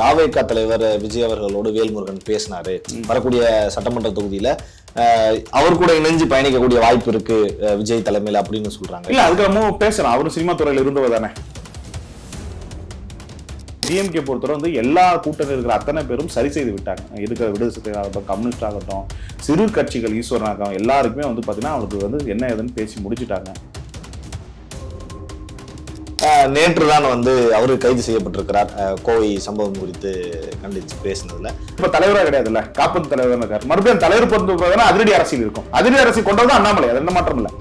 தாவேகா தலைவர் விஜய் அவர்களோடு வேல்முருகன் பேசினாரு. வரக்கூடிய சட்டமன்ற தொகுதியில அவர் கூட இணைஞ்சு பயணிக்கக்கூடிய வாய்ப்பு இருக்கு விஜய் தலைமையில அப்படின்னு சொல்றாங்க. இல்ல அதுக்கு நம்ம பேசலாம். அவரும் சினிமா துறையில இருந்தவர் தானே. டிஎம்கே பொறுத்தவரை வந்து எல்லா கூட்டத்தில் இருக்கிற அத்தனை பேரும் சரி செய்து விட்டாங்க. இருக்கிற விடுதலை ஆகட்டும் கம்யூனிஸ்ட் ஆகட்டும் சிறு கட்சிகள் ஈஸ்வரன் ஆகட்டும் எல்லாருக்குமே வந்து பார்த்தீங்கன்னா அவருக்கு வந்து என்ன ஏதுன்னு பேசி முடிச்சிட்டாங்க. நேற்று தான் வந்து அவரு கைது செய்யப்பட்டிருக்கிறார். கோவை சம்பவம் குறித்து கண்டிச்சு பேசினதுல. இப்ப தலைவரா கிடையாதுல்ல? காப்பந்து தலைவர் இருக்காரு. மறுபடியும் தலைவர் பொறுத்து பார்த்தீங்கன்னா அதிரடி அரசியல் இருக்கும். அதிரடி அரசியல் கொண்டது அண்ணாமலை அது என்ன மாற்றம் இல்லை.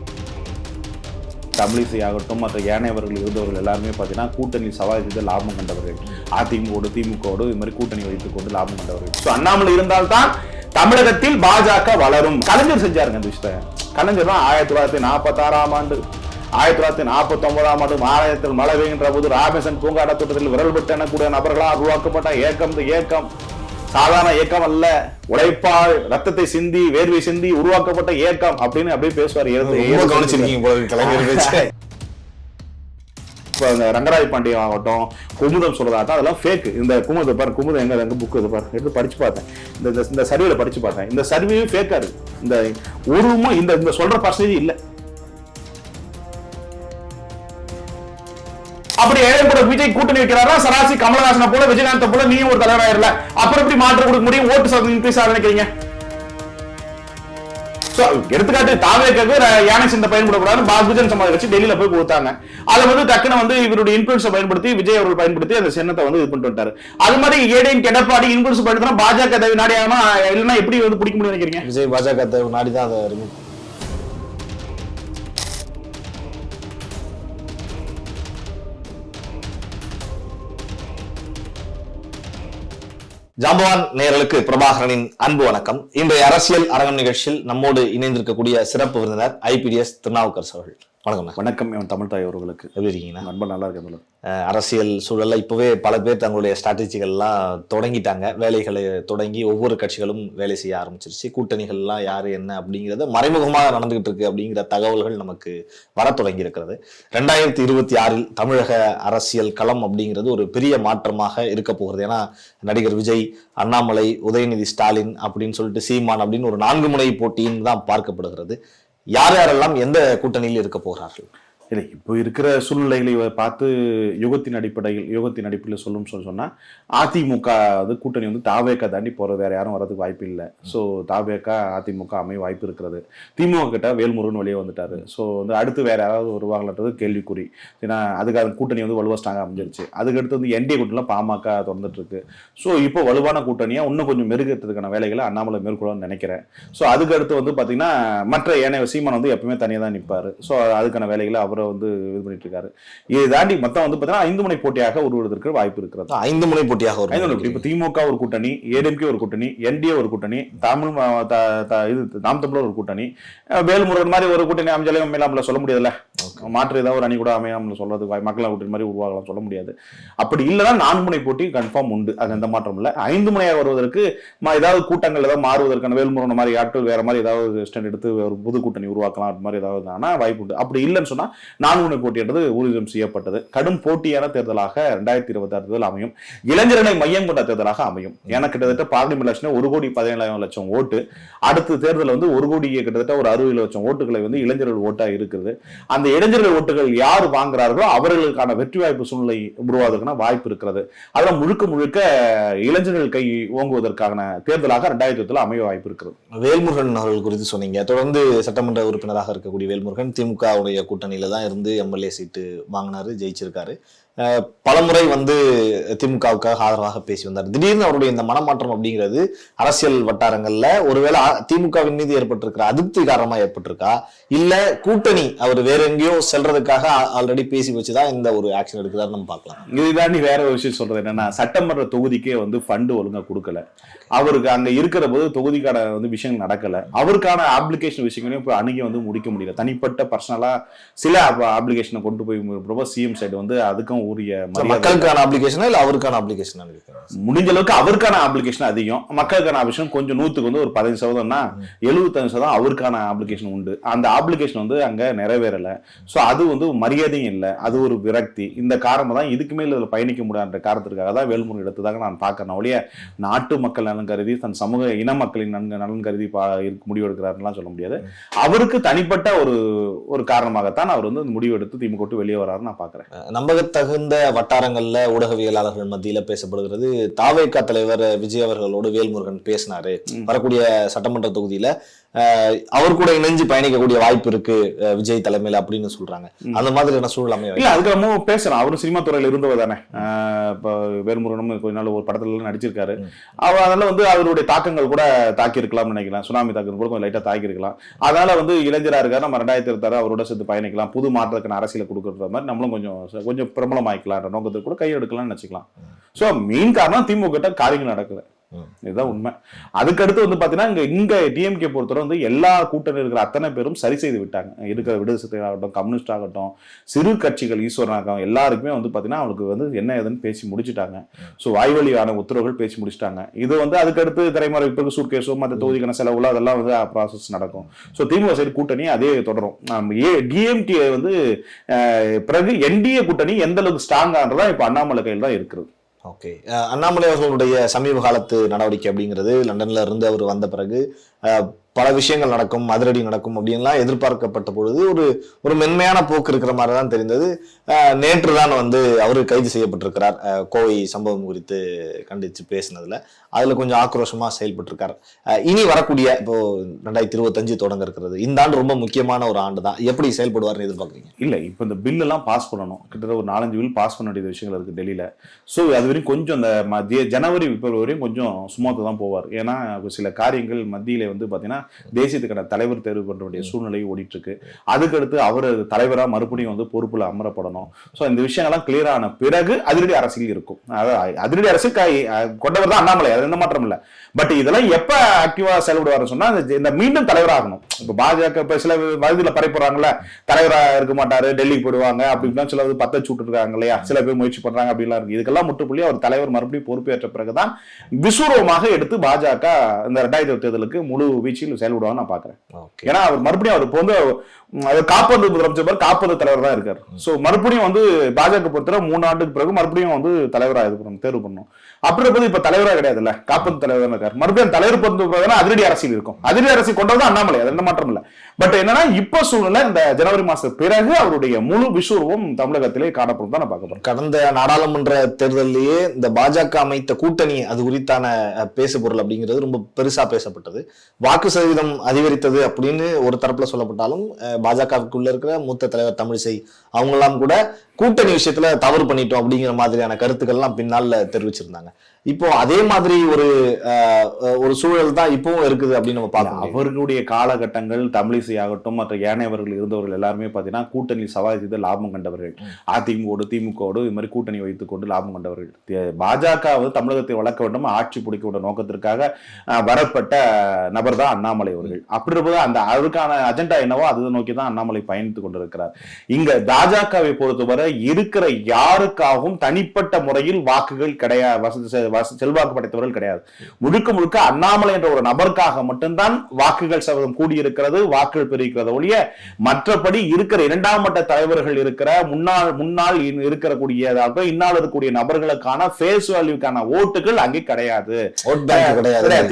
தமிழிசை ஆகட்டும் மற்ற ஏனையவர்கள் இருந்தவர்கள் எல்லாருமே பார்த்தீங்கன்னா கூட்டணி சவால் செய்து லாபம் கண்டவர்கள். அதிமுகவோடு திமுகவோடு இது மாதிரி கூட்டணி வைத்துக் கொண்டு லாபம் கண்டவர்கள். ஸோ அண்ணாமலை இருந்தால்தான் தமிழகத்தில் பாஜக வளரும். கலைஞர் செஞ்சாருங்க இந்த விஷயத்தை. கலைஞர் தான் ஆயிரத்தி தொள்ளாயிரத்தி நாற்பத்தாறாம் ஆண்டு. ஆயிரத்தி தொள்ளாயிரத்தி நாற்பத்தி ஒன்பதாம் ஆண்டு மாநிலத்தில் மழை பெய்கின்ற போது ராமேசன் பூங்காட தோட்டத்தில் விரல் விட்டு எண்ணக்கூடிய நபர்களால் உருவாக்கப்பட்ட ஏக்கம் இந்த ஏக்கம் சாதாரண இயக்கம் அல்ல. உழைப்பால் ரத்தத்தை சிந்தி வேர்வை சிந்தி உருவாக்கப்பட்ட இயக்கம் அப்படின்னு அப்படியே பேசுவார். கவனிச்சிருக்கீங்க இப்போ ரங்கராஜ் பாண்டியன் ஆகட்டும் குமுதம் சொல்றதாகட்டும் அதெல்லாம் ஃபேக் இந்த குமுதம் பாரு குமுதம் எங்க எங்க புக் இது பாரு. எடுத்து படிச்சு பார்த்தேன். இந்த இந்த- சர்வேல படிச்சு பார்த்தேன். இந்த சர்வேயும் ஃபேக்கா இருக்கு. இந்த ஒருமும் இந்த இந்த சொல்ற பர்சன்டேஜ் இல்ல. அப்படி ஏழை கூட விஜய் கூட்டணி வைக்கிறாரா? சராசி கமலஹாசனை போல விஜயகாந்த போல நீ ஒரு தலைவராயிரல அப்புறம் எப்படி மாற்றம் கொடுக்க முடியும்? ஓட்டு சதவீதம் இன்க்ரீஸ் ஆக நினைக்கிறீங்க? எடுத்துக்காட்டு தாவேக்கு யானை சிந்த பயன்படக்கூடாது பாகுஜன் சமாஜ் வச்சு டெல்லியில போய் கொடுத்தாங்க. அதை வந்து டக்குன்னு வந்து இவருடைய இன்ஃபுளுன்ஸை பயன்படுத்தி விஜய் அவர்கள் பயன்படுத்தி அந்த சின்னத்தை வந்து இது பண்ணிட்டு வந்துட்டாரு. அது மாதிரி ஏடிஎம் கெடப்பாடி இன்ஃபுளுன்ஸ் பயன்படுத்தினா பாஜக தவி நாடி இல்லைன்னா எப்படி வந்து பிடிக்க முடியும் நினைக்கிறீங்க? விஜய் பாஜக தேவை நாடி தான் அதை ஜாம்பவான் நேரலுக்கு பிரபாகரனின் அன்பு வணக்கம். இன்றைய அரசியல் அரங்கம் நிகழ்ச்சியில் நம்மோடு இணைந்திருக்கக்கூடிய சிறப்பு விருந்தினர் ஐபிடிஎஸ் திருநாவுக்கரசு அவர்கள். வணக்கம். வணக்கம் என் தமிழ் தாய் அவர்களுக்கு. எப்படி இருக்கீங்கண்ணா? ரொம்ப நல்லா இருக்கு அஹ் அரசியல் சூழல்ல இப்பவே பல பேர் தங்களுடைய ஸ்ட்ராட்டஜிகள்லாம் தொடங்கிட்டாங்க. வேலைகளை தொடங்கி ஒவ்வொரு கட்சிகளும் வேலை செய்ய ஆரம்பிச்சிருச்சு. கூட்டணிகள்லாம் யாரு என்ன அப்படிங்கிறது மறைமுகமாக நடந்துகிட்டு இருக்கு அப்படிங்கிற தகவல்கள் நமக்கு வர தொடங்கி இருக்கிறது ரெண்டாயிரத்தி இருபத்தி ஆறில் தமிழக அரசியல் களம் அப்படிங்கிறது ஒரு பெரிய மாற்றமாக இருக்க போகிறது. ஏன்னா நடிகர் விஜய் அண்ணாமலை உதயநிதி ஸ்டாலின் அப்படின்னு சொல்லிட்டு சீமான் அப்படின்னு ஒரு நான்கு முனை போட்டின்னு தான் பார்க்கப்படுகிறது. யார் யாரெல்லாம் எந்த கூட்டணியில் இருக்க போகிறார்கள்? இல்லை இப்போ இருக்கிற சூழ்நிலைகளை பார்த்து யுகத்தின் அடிப்படையில் யுகத்தின் அடிப்படையில் சொல்லும் சொல்லி சொன்னா அதிமுக வந்து கூட்டணி வந்து தாவேக்கா தாண்டி போற வேற யாரும் வரதுக்கு வாய்ப்பு இல்லை. ஸோ தாவேக்கா அதிமுக அமைய வாய்ப்பு இருக்கிறது. திமுக கிட்ட வேல்முருகன் வெளியே வந்துட்டாரு. ஸோ வந்து அடுத்து வேற யாராவது வருவாங்கன்றது கேள்விக்குறி. ஏன்னா அதுக்காக கூட்டணி வந்து வலுவா ஸ்ட்ராங்காக அமைஞ்சிருச்சு. அதுக்கடுத்து வந்து என்டிஏ கூட்டணியில் பாமக தொடர்ந்துட்டு இருக்கு ஸோ இப்போ வலுவான கூட்டணியா இன்னும் கொஞ்சம் மெருகேற்றதுக்கான வேலைகளை அண்ணாமலை மேற்கொள்ளணும்னு நினைக்கிறேன். ஸோ அதுக்கு அடுத்து வந்து பார்த்தீங்கன்னா மற்ற ஏனைய சீமான் வந்து எப்பவுமே தனியாக தான் நிற்பாரு ஸோ அதுக்கான வேலைகளை அவரை வந்து இது பண்ணிட்டு இருக்காரு. இதை தாண்டி மொத்தம் வந்து பார்த்தீங்கன்னா ஐந்து முனை போட்டியாக உருவதற்கு வாய்ப்பு இருக்கிறது. ஐந்து முனை போட்டியாக ஐந்து முனை வரும் இப்போ திமுக ஒரு கூட்டணி ஏடிஎம்கே ஒரு கூட்டணி என்டிஏ ஒரு கூட்டணி தமிழ் இது நாம் தமிழர் ஒரு கூட்டணி. வேல்முருகன் மாதிரி ஒரு கூட்டணி அமைஞ்சாலே அமையலாம்ல சொல்ல முடியாதுல்ல. மாற்று ஏதாவது ஒரு அணி கூட அமையாமல் சொல்றதுக்கு வாய்- மக்கள் கூட்டணி மாதிரி உருவாகலாம் சொல்ல முடியாது. அப்படி இல்லைன்னா நான்கு முனை போட்டி கன்ஃபார்ம் உண்டு. அது எந்த மாற்றம் இல்லை. ஐந்து முனையாக வருவதற்கு ம- ஏதாவது கூட்டங்கள் ஏதாவது மாறுவதற்கான வேல்முருகன் மாதிரி ஆட்கள் வேற மாதிரி ஏதாவது ஸ்டாண்ட் எடுத்து ஒரு புது கூட்டணி உருவாக்கலாம் அது மாதிரி ஏதாவது ஆனால் வாய்ப்பு உண்டு. அப்படி இல்லைன்னு சொன்னா நான்கு முனை போட்டின்றது ஊர்ஜிதம் செய்யப்பட்டது. கடும் போட்டியான தேர்தலாக ரெண்டாயிரத்தி இருபத்தி ஆறு தேர்தல் அமையும். இளைஞர்களை மையம் கொண்ட தேர்தலாக அமையும். ஏன்னா கிட்டத்தட்ட பார்லிமெண்ட் எலெக்ஷன் ஒரு கோடி பதினேழாயிரம் லட்சம் ஓட்டு. அடுத்த தேர்தல் வந்து ஒரு கோடி கிட்டத்தட்ட ஒரு அறுபது லட்சம் ஓட்டுகளை வந்து இளைஞர்கள் ஓட்டா இருக்குது அந்த இளைஞர்கள் ஓட்டுகள் யார் வாங்குறார்களோ அவர்களுக்கான வெற்றி வாய்ப்பு சூழ்நிலை உருவாவதற்கான வாய்ப்பு இருக்கிறது. அதெல்லாம் முழுக்க முழுக்க இளைஞர்கள் கை ஓங்குவதற்கான தேர்தலாக ரெண்டாயிரத்தி அமைய வாய்ப்பு இருக்கிறது. வேல்முருகன் அவர்கள் குறித்து சொன்னீங்க. தொடர்ந்து சட்டமன்ற உறுப்பினராக இருக்கக்கூடிய வேல்முருகன் திமுக உடைய கூட்டணியில தான் இருந்து எம்எல்ஏ சீட்டு வாங்கினாரு ஜெயிச்சிருக்காரு. பலமுறை வந்து திமுகவுக்காக ஆதரவாக பேசி வந்தார். திடீர்னு அவருடைய இந்த மனமாற்றம் அப்படிங்கிறது அரசியல் வட்டாரங்கள்ல ஒருவேளை திமுகவின் மீது ஏற்பட்டிருக்கிற அதிருப்தி காரணமா ஏற்பட்டிருக்கா? இல்ல கூட்டணி அவர் வேற எங்கேயோ செல்றதுக்காக ஆல்ரெடி பேசி வச்சுதான் இந்த ஒரு ஆக்ஷன் எடுக்கிறாரு நம்ம பார்க்கலாம். இதுதான் நீ வேற ஒரு விஷயம் சொல்றது என்னன்னா சட்டமன்ற தொகுதிக்கே வந்து ஃபண்டு ஒழுங்கா கொடுக்கல. அவருக்கு அங்க இருக்கிற போது தொகுதிக்கான வந்து விஷயங்கள் நடக்கல. அவருக்கான அப்ளிகேஷன் விஷயங்களையும் இப்போ அணுகி வந்து முடிக்க முடியல. தனிப்பட்ட பர்சனலா சில அப்ளிகேஷனை கொண்டு போய் சிஎம் சைடு வந்து அதுக்கும் உரிய மக்களுக்கான அப்ளிகேஷனா இல்ல அவருக்கான அப்ளிகேஷனா முடிஞ்ச அளவுக்கு அவருக்கான அப்ளிகேஷன் அதிகம். மக்களுக்கான அப்ளிகேஷன் கொஞ்சம் நூத்துக்கு வந்து ஒரு பதினஞ்சு சதவீதம்னா எழுபத்தஞ்சு சதவீதம் அவருக்கான அப்ளிகேஷன் உண்டு. அந்த அப்ளிகேஷன் வந்து அங்க நிறைவேறல. சோ அது வந்து மரியாதையும் இல்லை. அது ஒரு விரக்தி. இந்த காரணம் தான் இதுக்கு மேல இதுல பயணிக்க முடியாதுன்ற காரணத்திற்காக தான் வேல்முருகன் எடுத்ததாக நான் பார்க்கறேன் ஒழிய நாட்டு மக்கள் நலன் கருதி தன் சமூக இன மக்களின் நலன் நலன் கருதி பா- முடிவு எடுக்கிறாருலாம் சொல்ல முடியாது. அவருக்கு தனிப்பட்ட ஒரு ஒரு காரணமாகத்தான் அவர் வந்து முடிவு எடுத்து திமுக வெளியே வராருன்னு நான் பாக்குறேன் நம்பகத்தகுந்த வட்டாரங்கள்ல ஊடகவியலாளர்கள் மத்தியில பேசப்படுகிறது தாவேகா தலைவர் விஜய் அவர்களோடு வேல்முருகன் பேசினாரு. வரக்கூடிய சட்டமன்ற தொகுதியில அவர் கூட இணைஞ்சு பயணிக்கக்கூடிய வாய்ப்பு இருக்கு விஜய் தலைமையில அப்படின்னு சொல்றாங்க. அந்த மாதிரியான சூழல் அமைய இல்ல அதுக்கு நம்ம பேசலாம். அவரும் சினிமா துறையில இருந்தவர் தானே. இப்ப வேல்முருகனும் கொஞ்ச நாள் ஒரு படத்துல நடிச்சிருக்காரு. அவர் அதனால வந்து அவருடைய தாக்கங்கள் கூட தாக்கி இருக்கலாம்னு நினைக்கலாம் சுனாமி தாக்கம் கூட கொஞ்சம் லைட்டா தாக்கி இருக்கலாம் அதனால வந்து இளைஞரா இருக்காரு. நம்ம ரெண்டாயிரத்தி இருபத்தாறு அவரோட சேர்த்து பயணிக்கலாம். புது மாற்றத்துக்கான அரசியல கொடுக்குற மாதிரி நம்மளும் கொஞ்சம் கொஞ்சம் பிரபலமாயிக்கலாம் நோக்கத்துக்கு கூட கை எடுக்கலாம்னு நினைச்சுக்கலாம் சோ மெயின் காரணம் திமுக கிட்ட காரியங்கள் நடக்கல. ம். இதுதான் உண்மை. அதுக்கடுத்து வந்து பாத்தீங்கன்னா இங்க இங்க டிஎம்கே பொறுத்தவரை வந்து எல்லா கூட்டணி இருக்கிற அத்தனை பேரும் சரி செய்து விட்டாங்க. இருக்கிற விடுதலை ஆகட்டும் கம்யூனிஸ்ட் ஆகட்டும் சிறு கட்சிகள் ஈஸ்வரன் ஆகட்டும் எல்லாருக்குமே வந்து பாத்தீங்கன்னா அவங்களுக்கு வந்து என்ன ஏதுன்னு பேசி முடிச்சுட்டாங்க. ஸோ வாய்வழியான உத்தரவுகள் பேசி முடிச்சிட்டாங்க. இது வந்து அதுக்கடுத்து திரைமறை இப்போ சூட் கேஸோ மற்ற தொகுதிக்கான செலவுல அதெல்லாம் வந்து ப்ராசஸ் நடக்கும். ஸோ திமுக சைடு கூட்டணி அதே தொடரும். நம்ம ஏ டிஎம்கே வந்து பிறகு என்டிஏ கூட்டணி எந்த அளவுக்கு ஸ்ட்ராங்கான்றதா இப்போ அண்ணாமலை கையில் தான் இருக்குது. ஓகே அண்ணாமலை அவர்களுடைய சமீப காலத்து நடவடிக்கை அப்படிங்கிறது லண்டன்ல இருந்து அவர் வந்த பிறகு பல விஷயங்கள் நடக்கும் அதிரடி நடக்கும் அப்படின்லாம் எதிர்பார்க்கப்பட்ட பொழுது ஒரு ஒரு மென்மையான போக்கு இருக்கிற மாதிரி தான் தெரிந்தது. நேற்று தான் வந்து அவர் கைது செய்யப்பட்டிருக்கிறார். கோவை சம்பவம் குறித்து கண்டித்து பேசினதுல. அதில் கொஞ்சம் ஆக்ரோஷமாக செயல்பட்டிருக்கார். இனி வரக்கூடிய இப்போ ரெண்டாயிரத்தி இருபத்தஞ்சு தொடங்க இருக்கிறது இந்த ஆண்டு ரொம்ப முக்கியமான ஒரு ஆண்டு தான் எப்படி செயல்படுவார்னு எதிர்பார்க்குறீங்க? இல்லை இப்போ இந்த பில்லெல்லாம் பாஸ் பண்ணணும். கிட்டத்தட்ட ஒரு நாலஞ்சு பில் பாஸ் பண்ண வேண்டிய விஷயங்கள் இருக்குது டெல்லியில். ஸோ அது வரையும் கொஞ்சம் இந்த மத்திய ஜனவரி பிப்ரவரி வரையும் கொஞ்சம் சுமூத்தாக தான் போவார். ஏன்னா சில காரியங்கள் மத்தியில் வந்து பாத்தீங்கன்னா தேசியத்துக்கான தலைவர் தேர்வு பண்ண வேண்டிய சூழ்நிலை ஓடிட்டு இருக்கு அதுக்கடுத்து அவர் தலைவரா மறுபடியும் வந்து பொறுப்புல அமரப்படணும். ஸோ இந்த விஷயங்கள்லாம் கிளியர் ஆன பிறகு அதிரடி அரசியல் இருக்கும். அதாவது அதிரடி அரசியல் கொண்டவர் தான் அண்ணாமலை அது எந்த மாற்றம் இல்ல. பட் இதெல்லாம் எப்ப ஆக்டிவா செயல்படுவாருன்னு சொன்னா இந்த- மீண்டும் தலைவராகணும் இப்போ பாஜக இப்ப சில வயதுல பரப்புறாங்கல்ல தலைவரா இருக்க மாட்டாரு டெல்லிக்கு போயிடுவாங்க அப்படி இப்படிலாம் சில பத்த சூட்டு இருக்காங்க இல்லையா? சில பேர் முயற்சி பண்றாங்க அப்படிலாம் இருக்கு. இதுக்கெல்லாம் முற்றுப்புள்ளி அவர் தலைவர் மறுபடியும் பொறுப்பேற்ற பிறகுதான் விசுவரமாக எடுத்து பாஜக இந்த ரெண்டாயிரத்தி தேர்தலுக்கு முழு வீச்சில் செயல்படுவாங்க நான் பாக்குறேன் ஓகே ஏன்னா அவர் மறுபடியும் அவர் இப்போ வந்து அவர் காப்பந்து முதலமைச்சர் காப்பந்து தலைவர் தான் இருக்காரு. சோ மறுபடியும் வந்து பாஜக பொறுத்தவரை மூணு ஆண்டுக்கு பிறகு மறுபடியும் வந்து தலைவரா இது பண்ணணும் தேர்வு பண்ணணும். அப்படி போது இப்ப தலைவரா கிடையாதுல்ல காப்பந்து தலைவர் தான் இருக்காரு. மறுபடியும் தலைவர் பொறுத்த அதிரடி அரசியல் இருக்கும். அதிரடி அரசியல் கொண்டது அண்ணாமலை அது எந்த மாற்றம் இல்ல. பட் என்னன்னா இப்ப சூழ்நிலை இந்த ஜனவரி மாச பிறகு அவருடைய முழு விஸ்வரூபம் தமிழகத்திலே காணப்படும் தான் நான் பார்க்க போறேன் கடந்த நாடாளுமன்ற தேர்தலிலேயே இந்த பாஜக அமைத்த கூட்டணி அது குறித்தான பேசு பொருள் அப்படிங்கிறது ரொம்ப பெருசா பேசப்பட்டது. வாக்கு சதவீதம் அதிகரித்தது அப்படின்னு ஒரு தரப்புல சொல்லப்பட்டாலும் பாஜகவுக்குள்ள இருக்கிற மூத்த தலைவர் தமிழிசை அவங்கெல்லாம் கூட கூட்டணி விஷயத்துல தவறு பண்ணிட்டோம் அப்படிங்கிற மாதிரியான கருத்துக்கள்லாம் பின்னால தெரிவிச்சிருந்தாங்க. இப்போ அதே மாதிரி ஒரு ஒரு சூழல் தான் இப்பவும் இருக்குது அப்படின்னு நம்ம பார்க்கணும் அவர்களுடைய காலகட்டங்கள் தமிழிசை ஆகட்டும் மற்ற ஏனையவர்கள் இருந்தவர்கள் எல்லாருமே பார்த்தீங்கன்னா கூட்டணி சவால் செய்து லாபம் கண்டவர்கள். அதிமுகவோடு திமுகவோடு இது மாதிரி கூட்டணி வைத்துக் கொண்டு லாபம் கண்டவர்கள். பாஜக வந்து தமிழகத்தை வளர்க்க வேண்டும் ஆட்சி பிடிக்க நோக்கத்திற்காக வரப்பட்ட நபர் தான் அண்ணாமலை அவர்கள். அப்படி இருக்கும்போது அந்த அதுக்கான அஜெண்டா என்னவோ அதை நோக்கி தான் அண்ணாமலை பயணித்துக் கொண்டிருக்கிறார். இங்க பாஜகவை பொறுத்தவரை இருக்கிற யாருக்காகவும் தனிப்பட்ட முறையில் வாக்குகள் கிடையாது செல்வாக்கு படைத்தவர்கள் கிடையாது. முழுக்க முழுக்க அண்ணாமலை என்ற ஒரு நபருக்காக மட்டும்தான் வாக்குகள் சதவீதம் கூடியிருக்கிறது வாக்குகள் பெருகிறது ஒழிய மற்றபடி இருக்கிற இரண்டாம் மட்ட தலைவர்கள் இருக்கிற முன்னாள் முன்னாள் இருக்கக்கூடிய இன்னால் இருக்கக்கூடிய நபர்களுக்கான ஃபேஸ் வேல்யூக்கான ஓட்டுகள் அங்கே கிடையாது.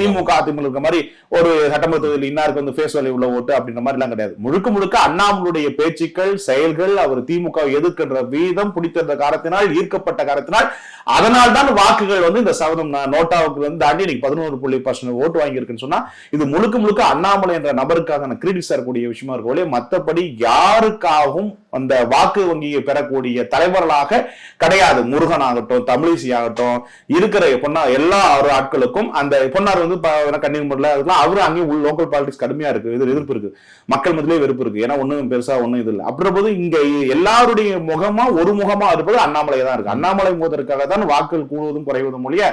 திமுக அதிமுக இருக்க மாதிரி ஒரு சட்டமன்ற தேர்தலில் இன்னாருக்கு வந்து ஃபேஸ் வேல்யூ உள்ள ஓட்டு அப்படின்ற மாதிரி எல்லாம் கிடையாது. முழுக்க முழுக்க அண்ணாமலுடைய பேச்சுக்கள் செயல்கள் அவர் திமுக எதிர்க்கின்ற வீதம் பிடித்திருந்த காரணத்தினால் ஈர்க்கப்பட்ட காரணத்தினால் அதனால் தான் வாக்குகள் வந்து இந்த சதவீதம் நோட்டாவுக்கு வந்து தாண்டி இன்னைக்கு பதினோரு புள்ளி பர்சன்ட் ஓட்டு வாங்கியிருக்குன்னு சொன்னா இது முழுக்க முழுக்க அண்ணாமலை என்ற நபருக்காக கிரிட்டிக்ஸ் தரக்கூடிய விஷயமா இருக்கும் ஒழிய மற்றபடி யாருக்காகவும் அந்த வாக்கு வங்கியை பெறக்கூடிய தலைவர்களாக கிடையாது. முருகன் ஆகட்டும் தமிழிசை ஆகட்டும் இருக்கிற பொன்னா எல்லா ஒரு ஆட்களுக்கும் அந்த பொன்னார் வந்து கன்னியாகுமரியில் கன்னியாகுமரியில அதெல்லாம் அவரும் அங்கேயும் லோக்கல் பாலிடிக்ஸ் கடுமையா இருக்கு. இது எதிர்ப்பு இருக்கு. மக்கள் மத்தியிலே வெறுப்பு இருக்கு. ஏன்னா ஒன்றும் பெருசா ஒன்றும் இது இல்லை. அப்படின்ற போது இங்க எல்லாருடைய முகம் ஒரு முகமா இருப்பது அண்ணாமலை தான் இருக்கு. அண்ணாமலை முகத்திற்காக தான் வாக்குகள் கூடுவதும் குறைவதும் ஒழிய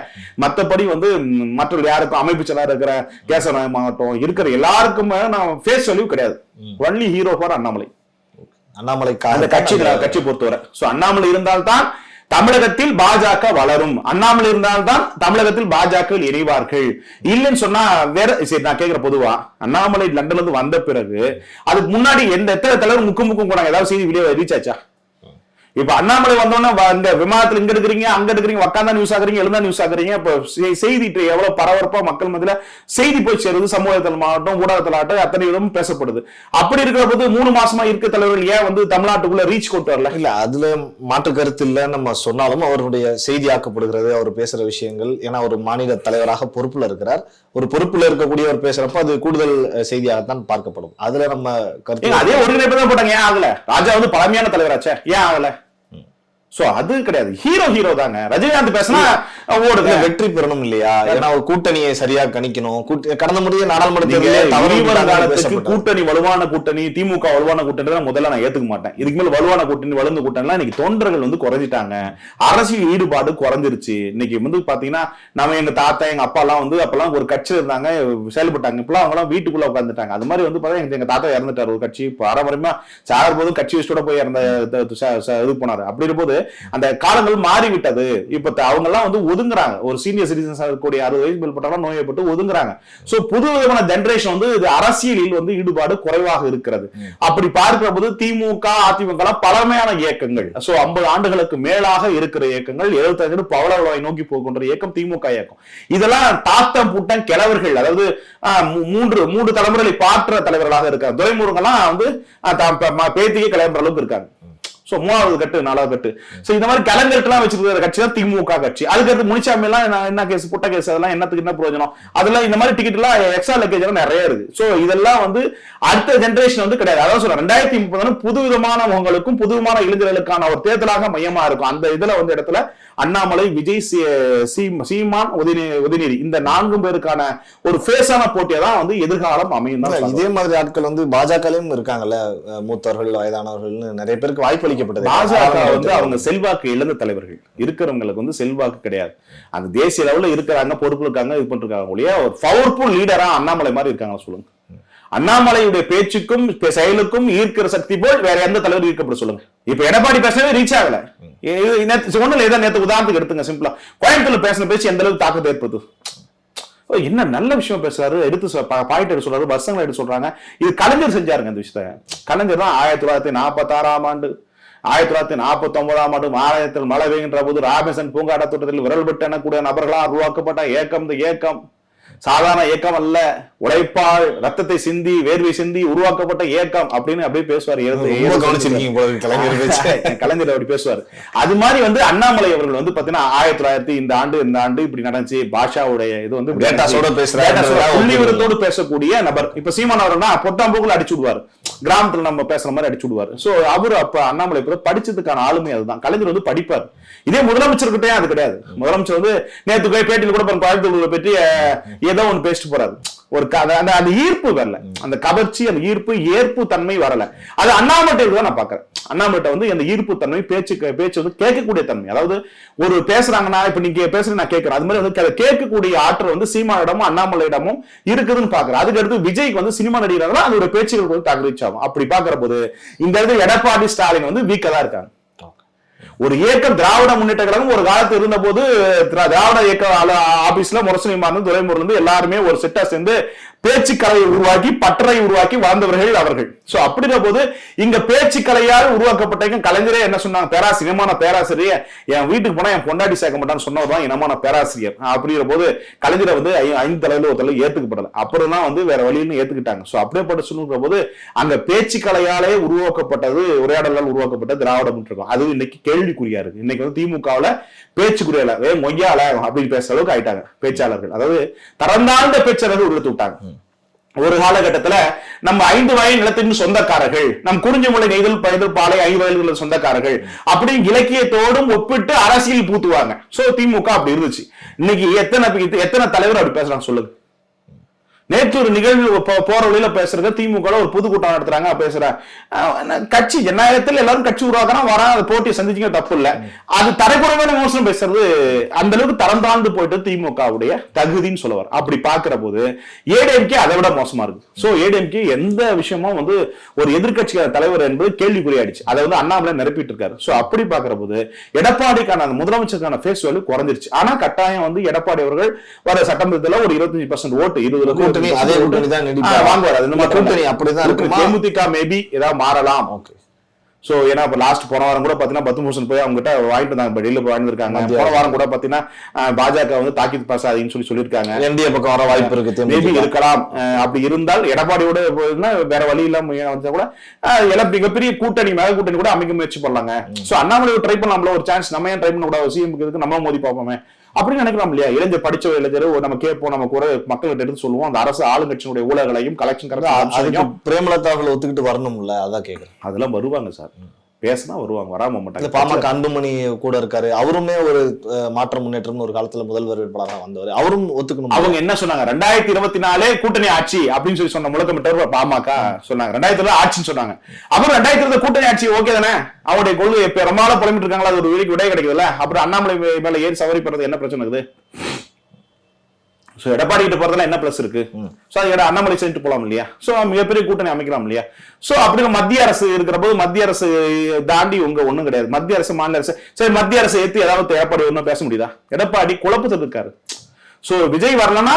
மத்தபடி வந்து மற்ற யாருக்கும் அமைப்பு செயலா இருக்கிற கேசவநாயம் ஆகட்டும் இருக்கிற எல்லாருக்குமே நான் ஃபேஸ் வேல்யூ கிடையாது. Only hero for Annamalai. அண்ணாமலைக்காக அந்த கட்சி கட்சி பொறுத்தவரை. சோ அண்ணாமலை இருந்தால்தான் தமிழகத்தில் பாஜக வளரும். அண்ணாமலை இருந்தால்தான் தமிழகத்தில் பாஜக இணைவார்கள். இல்லைன்னு சொன்னா வேற சரி நான் கேக்குற பொதுவா அண்ணாமலை லண்டன்ல இருந்து வந்த பிறகு அதுக்கு முன்னாடி எந்த எத்தனை தலைவர் முக்கும் முக்கும் போனாங்க? ஏதாவது செய்தி வீடியோ ரீச் ஆச்சா? இப்ப அண்ணாமலை வந்தோடனே இந்த விமானத்துல இங்க இருக்கிறீங்க அங்க இருக்கிறீங்க உட்காந்தா நியூஸ் ஆகுறீங்க எழுந்தா நியூஸ் ஆகுறீங்க இப்ப செய்- செய்தி எவ்வளவு பரபரப்பா மக்கள் மத்தியில செய்தி போய் சேருது சமூகத்தில் மாவட்டம் ஊடகத்தில் ஆகட்டும் அத்தனை விதமும் பேசப்படுது. அப்படி இருக்கிற போது மூணு மாசமா இருக்க தலைவர்கள் ஏன் வந்து தமிழ்நாட்டுக்குள்ள ரீச் கொண்டு வரல? இல்ல அதுல மாற்று கருத்து இல்ல. நம்ம சொன்னாலும் அவருடைய செய்தியாக்கப்படுகிறது அவர் பேசுற விஷயங்கள். ஏன்னா ஒரு மாநில தலைவராக பொறுப்புல இருக்கிறார். ஒரு பொறுப்புல இருக்கக்கூடியவர் பேசுறப்ப அது கூடுதல் செய்தியாகத்தான் பார்க்கப்படும். அதுல நம்ம கருத்து அதே ஒருங்கிணைப்பு தான் போட்டாங்க ஏன் ஆகல? ராஜா வந்து பழமையான தலைவராச்சே ஏன் ஆகல? சோ அது கிடையாது. ஹீரோ ஹீரோ தாங்க. ரஜினிகாந்த் பேசினா ஓடுது. வெற்றி பெறணும் இல்லையா? ஏன்னா ஒரு கூட்டணியை சரியா கணிக்கணும். கடந்த முறைய நாடாளுமன்ற நீங்க தேர்தலில் தவறு இனி வரும் விட்டாங்கன்னு காலத்துக்கு பேசப்பட்டது. கூட்டணி வலுவான கூட்டணி திமுக வலுவான கூட்டணி முதல்ல நான் ஏத்துக்க மாட்டேன். இதுக்கு மேல வலுவான கூட்டணி வலுந்த கூட்டணிலாம் இன்னைக்கு தொண்டர்கள் வந்து குறைஞ்சிட்டாங்க. அரசியல் ஈடுபாடு குறைஞ்சிருச்சு. இன்னைக்கு வந்து பாத்தீங்கன்னா நம்ம எங்க தாத்தா எங்க அப்பா எல்லாம் வந்து அப்பெல்லாம் ஒரு கட்சியில இருந்தாங்க செயல்பட்டாங்க. இப்பெல்லாம் அவங்க எல்லாம் வீட்டுக்குள்ள உட்காந்துட்டாங்க அது மாதிரி வந்து பாத்தீங்கன்னா எங்க- தாத்தா இறந்துட்டாரு ஒரு கட்சி. பாரம்பரியமா சாகும் போதும் கட்சி வச்சுட்டு போய் இறந்த இது போனாரு. அப்படி இருக்கும்போது அந்த காலங்கள் மாறிவிட்டது. இப்ப அவங்க எல்லாம் வந்து ஒதுங்குறாங்க. ஒரு சீனியர் சிட்டிசன்ஸ் இருக்கக்கூடிய அறுபது வயசு மேல் பட்டாலும் நோயப்பட்டு ஒதுங்குறாங்க. சோ புது விதமான ஜெனரேஷன் வந்து இது அரசியலில் வந்து ஈடுபாடு குறைவாக இருக்கிறது. அப்படி பார்க்கிற போது திமுக அதிமுக பழமையான இயக்கங்கள். சோ ஐம்பது ஆண்டுகளுக்கு மேலாக இருக்கிற இயக்கங்கள் எழுபத்தஞ்சு பவளவளவை நோக்கி போகின்ற இயக்கம் திமுக இயக்கம். இதெல்லாம் தாத்தம் பூட்டம் கிழவர்கள் அதாவது ஆஹ், மூன்று மூன்று தலைமுறைகளை பாற்ற தலைவர்களாக இருக்காங்க. துரைமுருகெல்லாம் வந்து பேத்திக்கு கிளம்புற அளவுக்கு இருக்காங்க. சோ மூணாவது கட்டு நாலாவது கட்டு. சோ இந்த மாதிரி கலங்கட்டுலாம் வச்சிருக்கிற கட்சி தான் திமுக கட்சி. அதுக்கு முனிச்சாமி எல்லாம் என்ன- கேஸ் புட்ட கேஸ் அதெல்லாம் என்னத்துக்கு என்ன பிரயோஜனம்? அதெல்லாம் இந்த மாதிரி டிக்கெட் எல்லாம் எக்ஸ்ட்ரா லக்கேஜ் எல்லாம் நிறைய இருக்கு. சோ இதெல்லாம் வந்து அடுத்த ஜென்ரேஷன் வந்து கிடையாது. அதான் சொல்றேன். ரெண்டாயிரத்தி முப்பது புது விதமானவங்களுக்கும் புது விதமான இளைஞர்களுக்கான ஒரு தேர்தலாக மையமா இருக்கும். அந்த இதுல வந்து இடத்துல அண்ணாமலை விஜய் சீமான் உதயநீ உதயநிதி. இந்த நான்கு பேருக்கான ஒரு ஃபேஸான போட்டியா தான் வந்து எதிர்காலம் அமையும் தான். இதே மாதிரி ஆட்கள் வந்து பாஜகலயும் இருக்காங்கல்ல மூத்தவர்கள் வயதானவர்கள்னு நிறைய பேருக்கு வாய்ப்பு அளிக்கப்பட்டது. பாஜக வந்து அவங்க செல்வாக்கு இழந்த தலைவர்கள். இருக்கிறவங்களுக்கு வந்து செல்வாக்கு கிடையாது. அந்த தேசிய லெவல்ல இருக்கிறாங்க பொறுப்பு இருக்காங்க இது பண்ணிருக்காங்க ஒழிய ஒரு பவர்ஃபுல் லீடரா அண்ணாமலை மாதிரி இருக்காங்க சொல்லுங்க. அண்ணாமலையுடைய பேச்சுக்கும் செயலுக்கும் ஈர்க்கிற சக்தி போல் வேற எந்த தலைவர் ஈர்க்கப்பட சொல்லுங்க. இப்ப எடப்பாடி பேசவே ரீச் ஆகல. ஒண்ணுல ஏதோ நேத்து உதாரணத்துக்கு எடுத்துங்க சிம்பிளா கோயம்புத்தூர்ல பேசின பேச்சு எந்த அளவுக்கு தாக்கத்தை ஏற்படுது என்ன நல்ல விஷயம் பேசுறாரு எடுத்து பாயிண்ட் எடுத்து சொல்றாரு பசங்களை எடுத்து சொல்றாங்க. இது கலைஞர் செஞ்சாருங்க இந்த விஷயத்த. கலைஞர் தான் ஆயிரத்தி தொள்ளாயிரத்தி நாற்பத்தி ஆறாம் ஆண்டு ஆயிரத்தி தொள்ளாயிரத்தி நாற்பத்தி ஒன்பதாம் ஆண்டு மாநிலத்தில் மழை பெய்கின்ற போது ராமேசன் பூங்காட்ட தோட்டத்தில் விரல் என கூடிய நபர்களால் உருவாக்கப்பட்ட ஏக்கம் இந்த ஏக்கம். சாதாரண இயக்கம் அல்ல. உழைப்பால் ரத்தத்தை சிந்தி வேர்வை சிந்தி உருவாக்கப்பட்ட இயக்கம் அப்படின்னு அப்படியே பேசுவார். கலைஞர் அப்படி பேசுவார். அது மாதிரி வந்து அண்ணாமலை அவர்கள் வந்து பாத்தீங்கன்னா ஆயிரத்தி தொள்ளாயிரத்தி இந்த ஆண்டு இந்த ஆண்டு இப்படி நடந்துச்சு. பாஷாவுடைய இது வந்து. பேசுறாரு. விவரத்தோடு பேசக்கூடிய நபர். இப்ப சீமான் அவர்கள்னா பொட்டாம்போக்குல அடிச்சு விடுவார். கிராமத்துல நம்ம பேசுற மாதிரி அடிச்சு விடுவார். சோ அவர் அப்ப அண்ணாமலை படிச்சதுக்கான ஆளுமை அதுதான். கலைஞர் வந்து படிப்பார். இதே முதலமைச்சர்கிட்டே அது கிடையாது. முதலமைச்சர் வந்து நேத்து போய் பேட்டியில் கூட பற்றி ஏதோ ஒன்று பேசிட்டு போறாரு. ஒரு அந்த- அந்த ஈர்ப்பு வரல. அந்த கவர்ச்சி அந்த ஈர்ப்பு ஏற்பு தன்மை வரல. அது அண்ணாமட்டை தான் நான் பாக்குறேன் அண்ணாமட்டை வந்து அந்த ஈர்ப்பு தன்மை பேச்சு பேச்சு வந்து கேட்கக்கூடிய தன்மை. அதாவது ஒரு பேசுறாங்கன்னா இப்ப நீங்க பேசுறது நான் கேட்கறேன். அது மாதிரி வந்து கே- கேட்கக்கூடிய ஆற்றல் வந்து சீமானிடமும் அண்ணாமலையிடமும் இருக்குதுன்னு பாக்குறேன் அதுக்கடுத்து விஜய்க்கு வந்து சினிமா நடிகராக அதோட பேச்சுகள் வந்து தகுதிச்சாகும். அப்படி பாக்குற போது இந்த இடத்துல எடப்பாடி ஸ்டாலின் வந்து வீக்கா தான் இருக்காங்க. ஒரு இயக்கம் திராவிட முன்னேற்ற கழகம் ஒரு காலத்து இருந்த போது திராவிட இயக்க ஆபீஸ்ல முரசொலிமா இருந்து துரைமுருகன் இருந்து எல்லாருமே ஒரு செட்டா சேர்ந்து பேச்சுக்கலையை உருவாக்கி பட்டறை உருவாக்கி வாழ்ந்தவர்கள் அவர்கள். சோ அப்படின்ற போது இங்க பேச்சுக்கலையால் உருவாக்கப்பட்ட கலைஞரே என்ன சொன்னாங்க? பேராசிரியர். இனமான பேராசிரியர். என் வீட்டுக்கு போனா என் பொண்டாட்டி சேர்க்க மாட்டான்னு சொன்னவர் தான் இனமான பேராசிரியர். அப்படிங்கிற போது கலைஞரை வந்து ஐந்து தலைவர் ஒரு தலைவர் ஏத்துக்கப்படல. அப்புறம் தான் வந்து வேற வழின்னு ஏத்துக்கிட்டாங்க. சோ அப்படியே சொல்லுகிற போது அங்க பேச்சுக்கலையாலே உருவாக்கப்பட்டது உரையாடலால் உருவாக்கப்பட்ட திராவிட முன்னேற்றம். அது இன்னைக்கு கேள்விக்குறியா இருக்கு. இன்னைக்கு வந்து திமுகவுல பேச்சுக்குரியல வே மொய்யால அப்படின்னு பேசுற அளவுக்கு ஆயிட்டாங்க பேச்சாளர்கள். அதாவது தரந்தாழ்ந்த பேச்சாளர்கள் உருவத்து விட்டாங்க. ஒரு காலகட்டத்துல நம்ம ஐந்து வயல் நிலத்தின் சொந்தக்காரர்கள் நம் குறிஞ்சிமலை நெய்தல் பைதல் பாலை ஐந்து வயல்கள் சொந்தக்காரர்கள் அப்படி இலக்கியத்தோடும் ஒப்பிட்டு அரசியல் பூத்துவாங்க. சோ திமுக அப்படி இருந்துச்சு. இன்னைக்கு எத்தனை எத்தனை தலைவர் அப்படி பேசுறாங்க சொல்லுங்க. நேற்று ஒரு நிகழ்வு போற வழியில பேசுறது திமுக ஒரு பொதுக்கூட்டம் நடத்துறாங்க பேசுறேன். கட்சி ஜனநாயகத்தில் எல்லாரும் கட்சி உருவாக்குறான் வரா அந்த போட்டியை சந்திச்சிங்க தப்பு இல்ல அது தரக்குறைவான விமர்சனம் பேசுறது அந்த அளவுக்கு தரம் தாழ்ந்து போயிட்டு திமுகவுடைய தகுதின்னு சொல்லுவார். அப்படி பாக்குற போது ஏடிஎம்கே அதை விட மோசமா இருக்கு. சோ ஏடிஎம்கே எந்த விஷயமும் வந்து ஒரு எதிர்க்கட்சி தலைவர் என்பது கேள்விக்குறியாயிடுச்சு. அதை வந்து அண்ணாமலை நிரப்பிட்டு இருக்காரு சோ அப்படி பாக்குற போது எடப்பாடிக்கான அந்த முதலமைச்சருக்கான ஃபேஸ் வேல்யூ குறைஞ்சிருச்சு. ஆனா கட்டாயம் வந்து எடப்பாடி அவர்கள் வர சட்டமன்றத்தில் ஒரு இருபத்தஞ்சு பர்சன்ட் ஓட்டு இருபது கூட்டணி அதே கூட்டணி தான் நீடிப்பா? வாங்குவார். அது மாதிரி கூட்டணி அப்படிதான் இருக்குமா? தேமுதிக மேபி ஏதாவது மாறலாம். ஓகே சோ ஏன்னா இப்ப லாஸ்ட் போன வாரம் கூட பாத்தீங்கன்னா பத்து பர்சன்ட் போய் அவங்க கிட்ட வாங்கிட்டு வந்தாங்க. வெளியில போய் வாங்கிருக்காங்க மத்திய போன வாரம் கூட பாத்தீங்கன்னா பாஜக வந்து தாக்கித் பாசாதின்னு சொல்லி சொல்லியிருக்காங்க. என்டிஏ பக்கம் வர வாய்ப்பு இருக்கு மேபி இருக்கலாம். அப்படி இருந்தால் எடப்பாடியோட போயிருந்தா வேற வழி இல்லாம வந்தா கூட எல்லாம் மிகப்பெரிய கூட்டணி மேக கூட்டணி கூட அமைக்க முயற்சி பண்ணலாங்க. சோ அண்ணாமலை ட்ரை பண்ணலாம்ல. ஒரு சான்ஸ் நம்ம ஏன் ட்ரை பண்ண கூடாது சிஎம் இருக்கு நம்ம மோதி பார்ப்போமே? அப்படின்னு நினைக்கலாம் இல்லையா? இளைஞர் படிச்ச இளைஞர் நம்ம கேட்போம் நம்ம கூட மக்கள்கிட்ட எடுத்து சொல்லுவோம். அந்த அரசு ஆளுங்கட்சியினுடைய ஊழல்களையும் கலெக்ஷன் கரெக்டாக பிரேமலதா அவர்கள் ஒத்துக்கிட்டு வரணும்ல அதான் கேக்குறேன். அதெல்லாம் வருவாங்க சார். பேசினா வருவாங்க வராம மாட்டாங்க. பாமக அன்புமணி கூட இருக்காரு. அவருமே ஒரு அஹ், மாற்ற முன்னேற்றம்னு ஒரு காலத்துல முதல்வர் வேட்பாளராக வந்தவர். அவரும் ஒத்துக்கணும். அவங்க என்ன சொன்னாங்க? ரெண்டாயிரத்தி இருபத்தி நாலே கூட்டணி ஆட்சி அப்படின்னு சொல்லி சொன்ன முழக்கமிட்டவர் பாமக சொன்னாங்க. ரெண்டாயிரத்தி இருபது ஆட்சின்னு சொன்னாங்க. அப்புறம் ரெண்டாயிரத்தி இருபது கூட்டணி ஆட்சி ஓகே தானே? அவருடைய கொள்கை இப்ப ரொம்ப நாளா புலம்பிட்டு இருக்காங்களா? அது ஒரு விலைக்கு விடை கிடைக்குதுல்ல? அப்புறம் அண்ணாமலை மேல ஏறி சவரி போறது என்ன பிரச்சனை இருக்குது? சோ எடப்பாடி கிட்ட போறதுல என்ன பிளஸ் இருக்கு. சோ அது அண்ணாமலை சென்று போலாம் இல்லையா? சோ மிகப்பெரிய கூட்டணி அமைக்கலாம் இல்லையா? சோ அப்படி மத்திய அரசு இருக்கிற போது மத்திய அரசு தாண்டி உங்க ஒண்ணும் கிடையாது. மத்திய அரசு மாநில அரசு சரி மத்திய அரசு ஏத்தி ஏதாவது எடப்பாடி ஒன்றும் பேச முடியுதா? எடப்பாடி குழப்பத்தில் இருக்காரு. சோ விஜய் வரலன்னா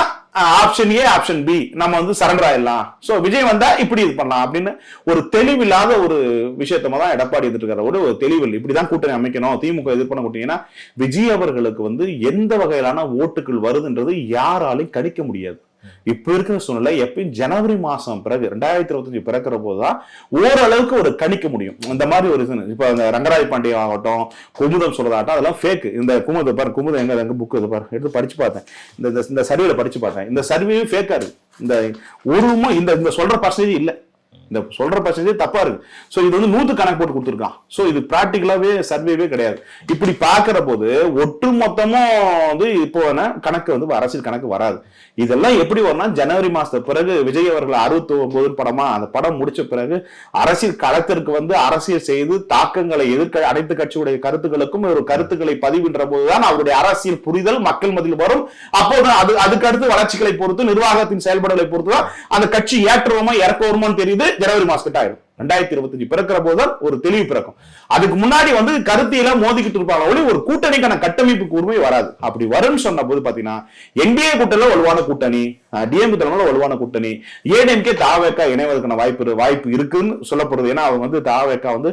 ஆப்ஷன் ஏ ஆப்ஷன் பி நம்ம வந்து சரண்டர் ஆயிடலாம். சோ விஜய் வந்தா இப்படி இது பண்ணலாம் அப்படின்னு ஒரு தெளிவில்லாத ஒரு விஷயத்தமா தான் எடப்பாடி எதிர்த்து ஒரு ஒரு தெளிவில் இப்படிதான் கூட்டணி அமைக்கணும் திமுக எதிர்ப்பு பண்ண கூட்டணினா விஜய் அவர்களுக்கு வந்து எந்த வகையிலான ஓட்டுகள் வருதுன்றது யாராலையும் கணிக்க முடியாது. இப்போ இருக்கிற சூழ்நிலை எப்பயும் ஜனவரி மாசம் பிறகு ரெண்டாயிரத்தி இருபத்தஞ்சு பிறக்கிற போதுதான் ஓரளவுக்கு ஒரு கணிக்க முடியும். இந்த மாதிரி ஒரு இது. அந்த ரங்கராஜ் பாண்டிய ஆகட்டும் குமுதம் சொல்றதாகட்டும் அதெல்லாம் ஃபேக் இந்த குமுதம் பாரு குமுதம் எங்க எங்க புக்கு இது பாரு எடுத்து படிச்சு பார்த்தேன். இந்த இந்த- சர்வேல படிச்சு பார்த்தேன். இந்த சர்வேயும் ஃபேக்கா இருக்கு. இந்த உருவமும் இந்த இந்த சொல்ற பர்சன்டேஜ் இல்லை. இந்த சொல்ற பர்சன்டேஜ் தப்பா இருக்கு. ஸோ இது வந்து நூத்து கணக்கு போட்டு கொடுத்துருக்கான். ஸோ இது பிராக்டிகலாவே சர்வேவே கிடையாது. இப்படி பாக்குற போது ஒட்டு மொத்தமும் வந்து இப்போ கணக்கு வந்து அரசியல் கணக்கு வராது. இதெல்லாம் எப்படி வரும்னா ஜனவரி மாசத்துக்கு பிறகு விஜய் அவர்கள் அறுபத்தி ஒன்பது படமா அந்த படம் முடிச்ச பிறகு அரசியல் களத்திற்கு வந்து அரசியல் செய்து தாக்கங்களை எதிர்க்க அனைத்து கட்சியுடைய கருத்துக்களுக்கும் ஒரு கருத்துக்களை பதிவின்ற போதுதான் அவருடைய அரசியல் புரிதல் மக்கள் மத்தியில் வரும். அப்போது அது அதுக்கடுத்து வளர்ச்சிகளை பொறுத்து நிர்வாகத்தின் செயல்பாடுகளை பொறுத்து தான் அந்த கட்சி ஏற்றுவோமா இறக்குவோமான்னு தெரியுது. ஜனவரி மாசத்துக்கு ஆயிடும் ரெண்டாயிரத்தி இருபத்தஞ்சு பிறக்கிற போதுதான் ஒரு தெளிவு பிறக்கும். அதுக்கு முன்னாடி வந்து கருத்தியெல்லாம் மோதிக்கிட்டு இருப்பாங்க. ஒளி ஒரு கூட்டணிக்கான கட்டமைப்புக்கு உரிமை வராது. அப்படி வரும்னு சொன்ன போது பாத்தீங்கன்னா என்டிஏ கூட்டணியில வலுவான கூட்டணி டிஎம்கே தலைமையில வலுவான கூட்டணி ஏடிஎம்கே தாவேக்கா இணைவதற்கான வாய்ப்பு வாய்ப்பு இருக்குன்னு சொல்லப்படுது. ஏன்னா அவங்க வந்து தாவேக்கா வந்து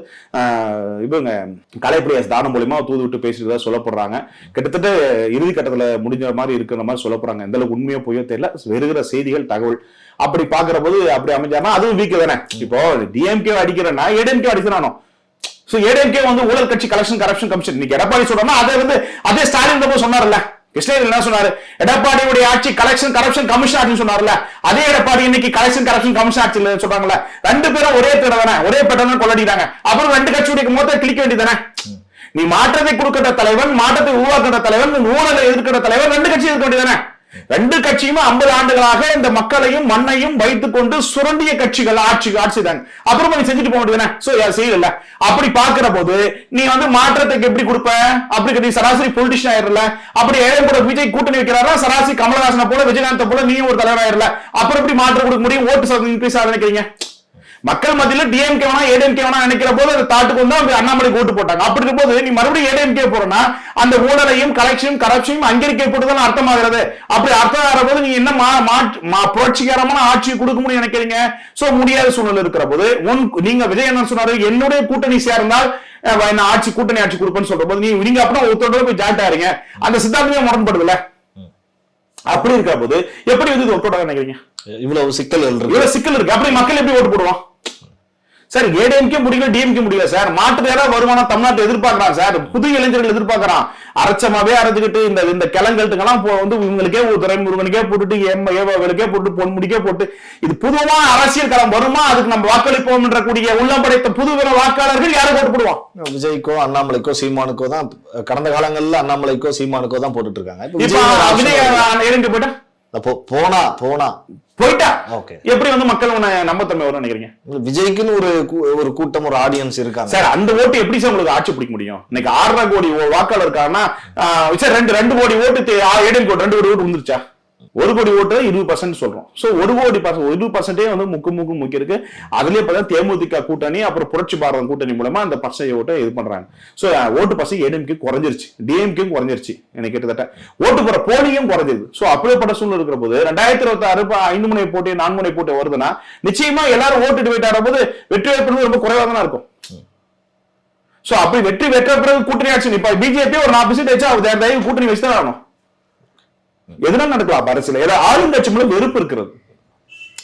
இவங்க கலைப்பிரியா தானம் மூலியமா தூது விட்டு பேசிட்டு சொல்லப்படுறாங்க. கிட்டத்தட்ட இறுதி கட்டத்துல முடிஞ்ச மாதிரி இருக்கிற மாதிரி சொல்லப்படுறாங்க. எந்த அளவுக்கு உண்மையோ பொய்யோ தெரியல. வருகிற செய்திகள் தகவல். அப்படி பாக்குற போது அப்படி அமைஞ்சாருன்னா அதுவும் வீக் தானே. இப்போ டிஎம் டிஎம்கே அடிக்கிறேன்னா ஏடிஎம்கே அடிக்கிறானோ? சோ ஏடிஎம்கே வந்து ஊழல் கட்சி கலெக்ஷன் கரப்ஷன் கமிஷன் இன்னைக்கு எடப்பாடி சொல்றோம்னா அதை வந்து அதே ஸ்டாலின் போய் சொன்னார்ல. கிருஷ்ணகிரி என்ன சொன்னாரு? எடப்பாடியுடைய ஆட்சி கலெக்ஷன் கரப்ஷன் கமிஷன் ஆட்சின்னு சொன்னார்ல. அதே எடப்பாடி இன்னைக்கு கலெக்ஷன் கரப்ஷன் கமிஷன் ஆட்சியில் சொல்றாங்கல்ல. ரெண்டு பேரும் ஒரே தடவை தானே ஒரே பட்டம் கொள்ளடிக்கிறாங்க. அப்புறம் ரெண்டு கட்சியுடைய மொத்த கிளிக்க வேண்டியதானே நீ மாற்றத்தை கொடுக்கிற தலைவன் மாற்றத்தை உருவாக்குற தலைவன் ஊழலை எதிர்க்கிற தலைவன் ரெண்டு கட்சி இருக்க வேண்டியதானே ரெண்டு கட்சியும் 50 ஆண்டுகளாக இந்த மக்களையும் மண்ணையும் வைத்துக் கொண்டு சுரண்டிய கட்சிகள் ஆட்சி ஆட்சி தாங்க அப்புறம் நீ செஞ்சுட்டு போக வேண்டியதானே சோ செய்யல. அப்படி பாக்குற போது நீ வந்து மாற்றத்துக்கு எப்படி கொடுப்ப? அப்படி நீ சராசரி பொலிட்டிஷன் ஆயிரல அப்படி ஏழை கூட விஜய் கூட்டணி வைக்கிறாரா? சராசரி கமலஹாசனை போல விஜயகாந்த போல நீயும் ஒரு தலைவர் ஆயிரல அப்புறம் எப்படி மாற்றம் கொடுக்க முடியும்? ஓட்டு சதவீதம் இன்க்ரீஸ் ஆக நினைக்கிறீங்க? மக்கள் மத்தியில் டிஎம்கே வேணா ஏடிஎம்கே வேணா நினைக்கிற போது அந்த தாட்டுக்கு வந்து அவங்க அண்ணாமலைக்கு ஓட்டு போட்டாங்க. அப்படி இருக்கும்போது நீ மறுபடியும் ஏடிஎம்கே போறோம்னா அந்த ஊழலையும் கலெக்ஷனும் கரப்ஷனையும் அங்கீகரிக்கப்பட்டுதான் அர்த்தமாகிறது. அப்படி அர்த்தம் ஆகிற போது நீ என்ன மா- மாற்று- மா- புரட்சிகரமான ஆட்சியை கொடுக்க முடியும் நினைக்கிறீங்க? சோ முடியாத சூழ்நிலை இருக்கிற போது உன் நீங்க விஜய் என்ன சொன்னாரு என்னுடைய கூட்டணி சேர்ந்தால் நான் ஆட்சி கூட்டணி ஆட்சி கொடுப்பேன்னு சொல்ற போது நீங்க அப்புறம் ஒருத்தரோட போய் ஜாயிண்ட் ஆயிருங்க. அந்த சித்தாந்தமே முரண்படுதுல அப்படி இருக்கிற போது எப்படி வந்து இது ஒர்க் நினைக்கிறீங்க? இவ்வளவு சிக்கல்கள் இருக்கு இவ்வளவு சிக்கல் இருக்கு. அப்படி மக்கள் எப்படி ஓட்டு போடுவான் சார் ஏடிஎம்கே முடியல டிஎம்கே முடியல சார். மாற்று யாராவது வருமானம் தமிழ்நாட்டை எதிர்பார்க்கறான் சார். புது இளைஞர்கள் எதிர்பார்க்கறான். அரைச்சமாவே அரைஞ்சுக்கிட்டு இந்த இந்த கிளங்கல்ட்டுக்கெல்லாம் வந்து இவங்களுக்கே ஒரு துறைமுருகனுக்கே போட்டுட்டு ஏம ஏவாவலுக்கே போட்டு பொன்முடிக்கே போட்டு இது புதுவா அரசியல் களம். வருமா? அதுக்கு நம்ம வாக்களிப்போம் கூடிய உள்ளம் படைத்த புது வாக்காளர்கள் யாரை ஓட்டு போடுவான்? விஜய்க்கோ அண்ணாமலைக்கோ சீமானுக்கோ தான் கடந்த காலங்கள்ல அண்ணாமலைக்கோ சீமானுக்கோ தான் போட்டுட்டு இருக்காங்க போனா போனா போயிட்டா? ஓகே. எப்படி வந்து மக்கள் உன்னை நம்பத்தன்மை வரும்னு நினைக்கிறீங்க விஜய்க்குன்னு ஒரு ஒரு கூட்டம் ஒரு ஆடியன்ஸ் இருக்காங்க. சார் அந்த ஓட்டு எப்படி சார் உங்களுக்கு ஆட்சி பிடிக்க முடியும்? இன்னைக்கு ஆறரை கோடி வாக்காளர் இருக்காங்கன்னா சார் ரெண்டு ரெண்டு கோடி ஓட்டு ஏடிஎம் கோடி ரெண்டு கோடி ஓட்டு வந்துருச்சா ஒரு கோடி ஓட்டு இருபது பர்சன்ட் சொல்றோம். சோ ஒரு கோடி பர்சன்ட் இருபது பர்சன்டே வந்து முக்கு முக்கு முக்கிய இருக்கு. அதுலயே பார்த்தா தேமுதிக கூட்டணி அப்புறம் புரட்சி பாரதம் கூட்டணி மூலமா அந்த பர்சன்டேஜ் ஓட்டை இது பண்றாங்க. சோ ஓட்டு பர்சன்ட் ஏடிஎம்கே குறைஞ்சிருச்சு. டிஎம்கே குறைஞ்சிருச்சு. எனக்கு கிட்டத்தட்ட ஓட்டு போற போலியும் குறைஞ்சிருது. சோ அப்படியேப்பட்ட சூழ்நிலை இருக்கிற போது ரெண்டாயிரத்தி இருபத்தி ஆறு ஐந்து முனை போட்டி நான்கு முனை போட்டி வருதுன்னா நிச்சயமா எல்லாரும் ஓட்டு டிவைட் போது வெற்றி வாய்ப்பு ரொம்ப குறைவாக தானே இருக்கும். ஸோ அப்படி வெற்றி வெற்ற பிறகு கூட்டணி ஆச்சு இப்போ பிஜேபி ஒரு நாற்பது சீட் வச்சா அவர் தயவு கூட்டணி வச்சு தான் ஆகணும். எதுனா நடக்கலாம்? அரசியல். ஏதாவது ஆளுங்கட்சி மூலம் வெறுப்பு இருக்கிறது.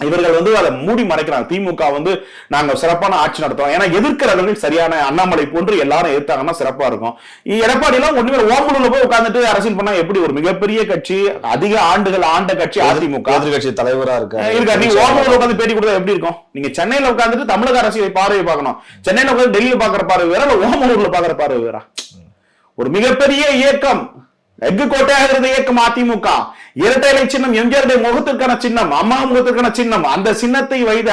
இவர்கள் வந்து அதை மூடி மறைக்கிறாங்க. திமுக வந்து நாங்க சிறப்பான ஆட்சி நடத்துறோம். ஏன்னா எதிர்க்கிறவர்கள் சரியான அண்ணாமலை போன்று எல்லாரும் எதிர்த்தாங்கன்னா சிறப்பா இருக்கும். எடப்பாடி எல்லாம் ஒண்ணுமே ஓம்பலூர்ல போய் உட்கார்ந்துட்டு அரசியல் பண்ணா எப்படி ஒரு மிகப்பெரிய கட்சி அதிக ஆண்டுகள் ஆண்ட கட்சி அதிமுக. எதிர்கட்சி தலைவரா இருக்காரு. இருக்கா நீங்க ஓமலூர்ல உட்காந்து பேட்டி கொடுத்தா எப்படி இருக்கும்? நீங்க சென்னையில உட்காந்துட்டு தமிழக அரசியலை பார்வை பார்க்கணும். சென்னையில உட்காந்து டெல்லியில பாக்குற பார்வை வேற இல்ல ஓமலூர்ல பாக்குற பார்வை வேற? ஒரு மிகப்பெரிய இயக்கம். எஃகு கோட்டையாக இருந்த இயக்கம் அதிமுக. இரட்டை இலை சின்னம் எம்ஜிஆருடைய முகத்திற்கான சின்னம் அம்மா முகத்திற்கான சின்னம். அந்த சின்னத்தை வைத்து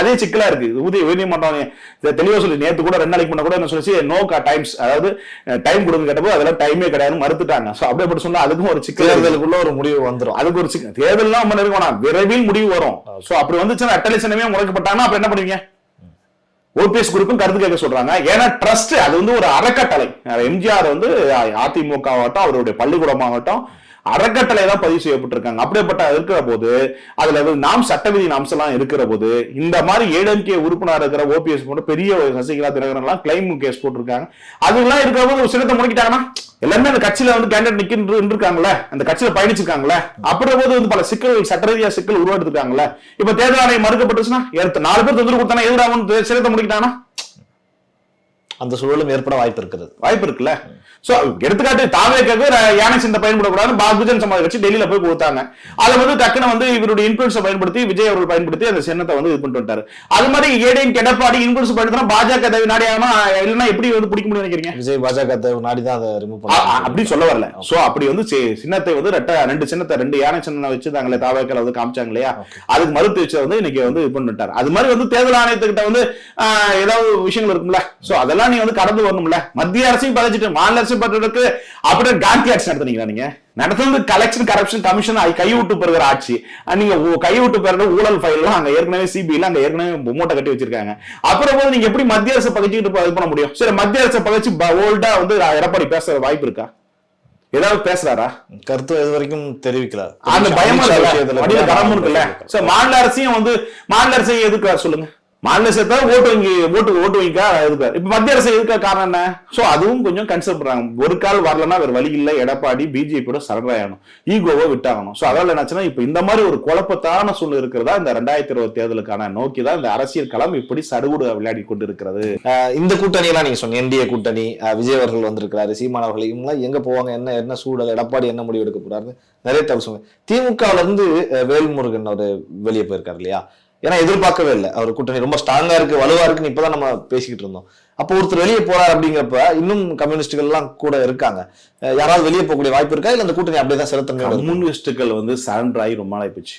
அதே சிக்கலா இருக்கு. உதய உயர்நீதிமன்றம் தெளிவா சொல்லி நேத்து கூட ரெண்டு நாளைக்கு முன்ன கூட என்ன சொல்லிச்சு நோ டைம்ஸ் அதாவது டைம் கொடுங்க கேட்டப்போ அதெல்லாம் டைமே கிடையாதுன்னு மறுத்துட்டாங்க. சோ அப்படியே அப்படி சொன்னா அதுக்கும் ஒரு சிக்கல். தேர்தலுக்குள்ள ஒரு முடிவு வந்துரும். அதுக்கு ஒரு சிக்கல். தேர்தல்லாம் நம்ம விரைவில் முடிவு வரும். சோ அப்படி வந்துச்சுன்னா அட்டலை சின்னமே முறைக்கப்பட்டாங்கன்னா அப்ப என்ன பண்ணுவீங்க? ஓபிஎஸ் குரூப்பும் கருத்து கேட்க சொல்றாங்க. ஏன்னா ட்ரஸ்ட் அது வந்து ஒரு அறக்கட்டளை. எம்ஜிஆர் வந்து அதிமுக ஆகட்டும் அவருடைய பள்ளிக்கூடமாகட்டும் அறக்கட்டளை தான் பதிவு செய்யப்பட்டிருக்காங்க. அப்படிப்பட்ட இருக்கிற போது அதுல வந்து நாம் சட்டவிதியின் அம்சம் அம்சம்லாம் இருக்கிற போது இந்த மாதிரி ஏடிஎம்கே உறுப்பினர் இருக்கிற ஓபிஎஸ் போன்ற பெரிய ஒரு சசிகலா தினகரன் எல்லாம் கிளைம் கேஸ் போட்டிருக்காங்க. அதெல்லாம் இருக்கிற போது ஒரு சின்னத்தை முடிக்கிட்டாங்கன்னா எல்லாருமே அந்த கட்சியில வந்து கேண்டிடேட் நிக்கின்னு இருக்காங்கல்ல அந்த கட்சியில பயணிச்சிருக்காங்கல்ல அப்புறம் போது வந்து பல சிக்கல் சட்டரீதியா சிக்கல் உருவாடுத்துருக்காங்கல்ல இப்ப தேர்தல் ஆணையம் மறுக்கப்பட்டுச்சுன்னா எடுத்து நாலு பேர் தொந்தரவு கொடுத்தானா எதிராக சின்னத்தை முடிக்கிட்டானா? அந்த சூழலும் ஏற்பட வாய்ப்பு இருக்கிறது வாய்ப்பு இருக்குல்ல? சோ எடுத்துக்காட்டு தாவேக்காக்கு யானை சின்ன பயன்படக்கூடாது பாகுஜன் சமாஜ் கட்சி டெல்லியில போய் கொடுத்தாங்க. அதை வந்து டக்குன்னு வந்து இவருடைய இன்ஃபுளுன்ஸை பயன்படுத்தி விஜய் அவர்கள் பயன்படுத்தி அந்த சின்னத்தை வந்து இது பண்ணிட்டு அது மாதிரி ஏடிஎம் எடப்பாடி இன்ஃபுளுன்ஸ் பயன்படுத்தினா பாஜக தவி நாடி ஆகணும் இல்லைன்னா எப்படி வந்து பிடிக்க முடியும் நினைக்கிறீங்க? விஜய் பாஜக நாடி தான் அதை ரிமூவ் பண்ண அப்படி சொல்ல வரல. சோ அப்படி வந்து சின்னத்தை வந்து ரெட்ட ரெண்டு சின்னத்தை ரெண்டு யானை சின்னம் வச்சிருந்தாங்களே தாவேக்கல வந்து காமிச்சாங்க இல்லையா? அதுக்கு மறுத்து வச்ச வந்து இன்னைக்கு வந்து இது பண்ணிட்டாரு அது மாதிரி வந்து தேர்தல் ஆணையத்துக்கிட்ட வந்து ஏதாவது விஷயங்கள் இருக்கும்ல? சோ அதெல்லாம் நீ வந்து கடந்து வரணும்ல. மத்திய அரசையும் பதிச்சுட்டு மாநில அரசு பண்றதுக்கு அப்படியே காந்தி ஆட்சி நடத்துனீங்களா நீங்க? நடத்துறது கலெக்ஷன் கரப்ஷன் கமிஷன் கை விட்டு பெறுகிற ஆட்சி. நீங்க ஊ- கை விட்டு பெறுற ஊழல் ஃபைல்லாம் அங்க ஏற்கனவே சிபிஐல அங்க ஏற்கனவே மூட்டை கட்டி வச்சிருக்காங்க. அப்புறம் போது நீங்க எப்படி மத்திய அரசை பகைச்சிக்கிட்டு இது பண்ண முடியும்? சரி மத்திய அரசை பகைச்சு ஓல்டா வந்து எடப்பாடி பேசுற வாய்ப்பு இருக்கா? ஏதாவது பேசுறாரா? கருத்து இது வரைக்கும் தெரிவிக்கல. அந்த பயமா இருக்குல்ல? மாநில அரசையும் வந்து மாநில அரசை எதுக்கார் சொல்லுங்க. மாநில சேர்த்தா ஓட்டு வங்கி ஓட்டு ஓட்டு வங்கிக்கா எதுக்கார் இப்ப மத்திய அரசு இருக்க காரணம் என்ன? சோ அதுவும் கொஞ்சம் கன்சிடர் பண்றாங்க. ஒரு கால் வரலன்னா வேற வழி இல்லை. எடப்பாடி பிஜேபியோட சரணாயணும் ஈகோவை விட்டாகணும். சோ அதனால என்னாச்சுன்னா இப்ப இந்த மாதிரி ஒரு குழப்பத்தான சூழ்நிலை இருக்கிறதா இந்த ரெண்டாயிரத்தி இருபது தேர்தலுக்கான நோக்கி தான் இந்த அரசியல் களம் இப்படி சடுகுடு விளையாடி கொண்டு இருக்கிறது இந்த கூட்டணி எல்லாம் நீங்க சொன்னீங்க என்டிஏ கூட்டணி அஹ் விஜய் அவர்கள் வந்திருக்கிறாரு சீமான் அவர்கள் எங்க போவாங்க என்ன என்ன சூழல் எடப்பாடி என்ன முடிவு எடுக்க போறாருன்னு நிறைய தகவல் சொல்லுங்க. திமுகவுல இருந்து வேல்முருகன் அவர் வெளியே போயிருக்காரு இல்லையா? ஏன்னா எதிர்பார்க்கவே இல்லை. அவர் கூட்டணி ரொம்ப ஸ்ட்ராங்கா இருக்கு வலுவா இருக்குன்னு இப்பதான் நம்ம பேசிக்கிட்டு இருந்தோம். அப்போ ஒருத்தர் வெளியே போறாரு அப்படிங்கிறப்ப இன்னும் கம்யூனிஸ்டுகள் எல்லாம் கூட இருக்காங்க. யாராவது வெளியே போகக்கூடிய வாய்ப்பு இருக்கா? இல்ல அந்த கூட்டணி அப்படியே தான் இருக்கும்? கம்யூனிஸ்டுகள் வந்து ஆகி ரொம்ப நாள் போச்சு.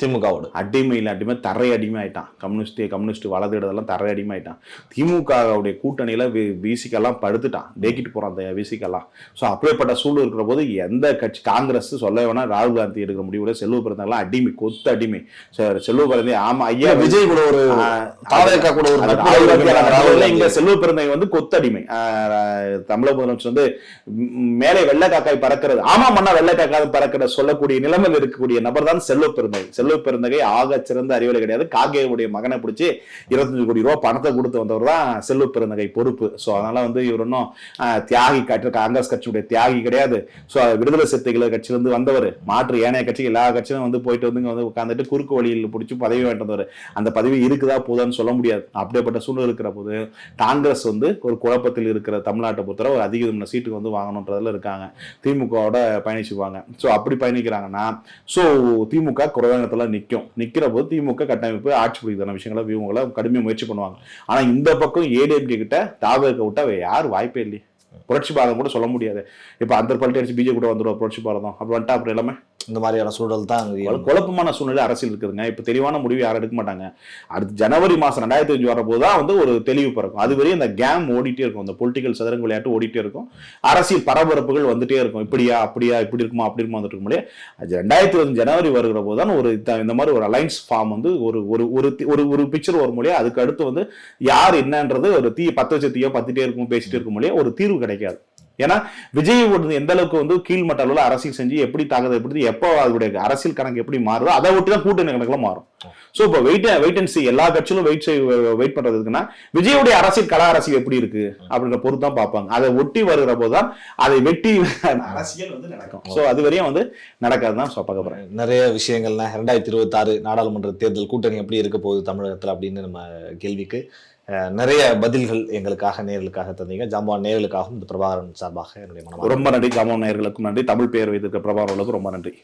திமுகவோட. அடிமையில் அடிமை தரை அடிமை ஆயிட்டான் கம்யூனிஸ்ட் கம்யூனிஸ்ட் வலதுடதெல்லாம் தரை அடிமை ஆயிட்டான் திமுகவுடைய கூட்டணியில விசிக்கெல்லாம் படுத்துட்டான். டேக்கிட்டு போறான் அந்த விசிக்கெல்லாம் ஸோ அப்படிப்பட்ட சூழல் இருக்கிற போது எந்த கட்சி காங்கிரஸ் சொல்ல வேணா ராகுல் காந்தி எடுக்கிற முடிவுல செல்வ பிறந்தெல்லாம் அடிமை கொத்து அடிமை. செல்வ பிறந்தை ஆமா ஐயா விஜய் கூட ஒரு கூட ஒரு. இங்க செல்வ பிறந்தை வந்து கொத்தடிமை ஆஹ் தமிழக முதலமைச்சர் வந்து மேலே வெள்ளை காக்காய் பறக்கிறது. ஆமா மன்னா வெள்ளை காக்காய் பறக்கிற சொல்லக்கூடிய நிலைமையில் இருக்கக்கூடிய நபர் தான் செல்வ பெருந்தகை செல்வ பெருந்தகை ஆக சிறந்த அறிவியல் கிடையாது. காகேயுடைய மகனை பிடிச்சி இருபத்தஞ்சு கோடி ரூபா பணத்தை கொடுத்து வந்தவர் தான் செல்வ பெருந்தகை பொறுப்பு. ஸோ அதனால வந்து இவர் இன்னும் தியாகி காட்டிருக்க காங்கிரஸ் கட்சியுடைய தியாகி கிடையாது. ஸோ விடுதலை சிறுத்தைகள் கட்சியிலிருந்து வந்தவர் மாற்று ஏனைய கட்சி எல்லா கட்சியும் வந்து போயிட்டு வந்து வந்து உட்காந்துட்டு குறுக்கு வழியில் பிடிச்சி பதவி வேண்டவர் வந்தவர். அந்த பதவி இருக்குதா போதான்னு சொல்ல முடியாது. அப்படிப்பட்ட சூழ்நிலை இருக்கிற போது காங்கிரஸ் வந்து ஒரு குழப்பத்தில் இருக்கிற தமிழ்நாட்டை பொறுத்தவரை ஒரு அதிக சீட்டுக்கு வந்து வாங்கணுன்றதுல இருக்காங்க. திமுகவோட பயணிச்சுவாங்க ஸோ அப்படி பயணிக்கிறாங்கன்னா ஸோ திமுக இடத்துல நிற்கும் நிற்கிற போது திமுக கட்டமைப்பு ஆட்சி பிடிக்கிறதான விஷயங்களை இவங்களை கடுமையாக முயற்சி பண்ணுவாங்க. ஆனால் இந்த பக்கம் ஏடிஎம்கே கிட்ட தாவக விட்டா யார் வாய்ப்பே இல்லையே. புரட்சி பாரதம் கூட சொல்ல முடியாது. இப்போ அந்த பல்ட்டி அடிச்சு பிஜே கூட வந்துடும் புரட்சி பாரதம். அப்படி வந்துட்டா அப்புறம் எல்லாமே? இந்த மாதிரியான சூழல் தான் குழப்பமான சூழ்நிலை அரசியல் இருக்குதுங்க. இப்ப தெளிவான முடிவு யாரும் எடுக்க மாட்டாங்க. அடுத்து ஜனவரி மாசம் ரெண்டாயிரத்தி அஞ்சு வரப்போது தான் வந்து ஒரு தெளிவு பிறக்கும். அது வரையும் இந்த கேம் ஓடிட்டே இருக்கும். இந்த பொலிட்டிக்கல் சதுரங்க விளையாட்டு ஓடிட்டே இருக்கும். அரசியல் பரபரப்புகள் வந்துட்டே இருக்கும். இப்படியா அப்படியா இப்படி இருக்குமா அப்படி இருக்குமா வந்துட்டு இருக்கும் அது ரெண்டாயிரத்தி இருபது ஜனவரி வருகிற போது தான் ஒரு இந்த- மாதிரி ஒரு அலைன்ஸ் ஃபார்ம் வந்து ஒரு ஒரு ஒரு ஒரு பிக்சர் வரும் மொழியா அதுக்கு அடுத்து வந்து யார் என்னன்றது ஒரு தீ பத்து வச்ச தீயோ பத்துட்டே இருக்கும் பேசிட்டே இருக்கும் மொழியா ஒரு தீர்வு கிடைக்காது. ஏன்னா விஜய் வந்து எந்த அளவுக்கு வந்து கீழ்மட்ட அளவில் அரசியல் செஞ்சு எப்படி தாக்குதல் எப்படி எப்போ அதோடைய அரசியல் கணக்கு எப்படி மாறுதோ அதை ஒட்டி தான் கூட்டணி கணக்கில் மாறும். ஸோ இப்போ வெயிட் வெயிட் அண்ட் சி எல்லா கட்சியிலும் வெயிட் வெயிட் பண்றதுக்குன்னா விஜயோடைய அரசியல் கலா அரசியல் எப்படி இருக்கு அப்படின்ற பொறுத்து தான் பார்ப்பாங்க. அதை ஒட்டி வருகிற போது தான் அதை வெட்டி அரசியல் வந்து நடக்கும். ஸோ அது வரையும் வந்து நடக்காது தான் பார்க்க போகிறேன் நிறைய விஷயங்கள்லாம் ரெண்டாயிரத்தி இருபத்தாறு நாடாளுமன்ற தேர்தல் கூட்டணி எப்படி இருக்க போகுது தமிழகத்தில் அப்படின்னு நம்ம கேள்விக்கு நிறைய பதில்கள் எங்களுக்காக நேர்களுக்காக தந்தீங்க. ஜாம்பவான் நேர்களுக்காகவும் இந்த பிரபாகரன் சார்பாக என்னுடைய மனம் ரொம்ப நன்றி ஜாமோன் நேர்களுக்கும் நன்றி. தமிழ் பெயர் வைத்திருக்க பிரபாகரனுக்கும் ரொம்ப நன்றி.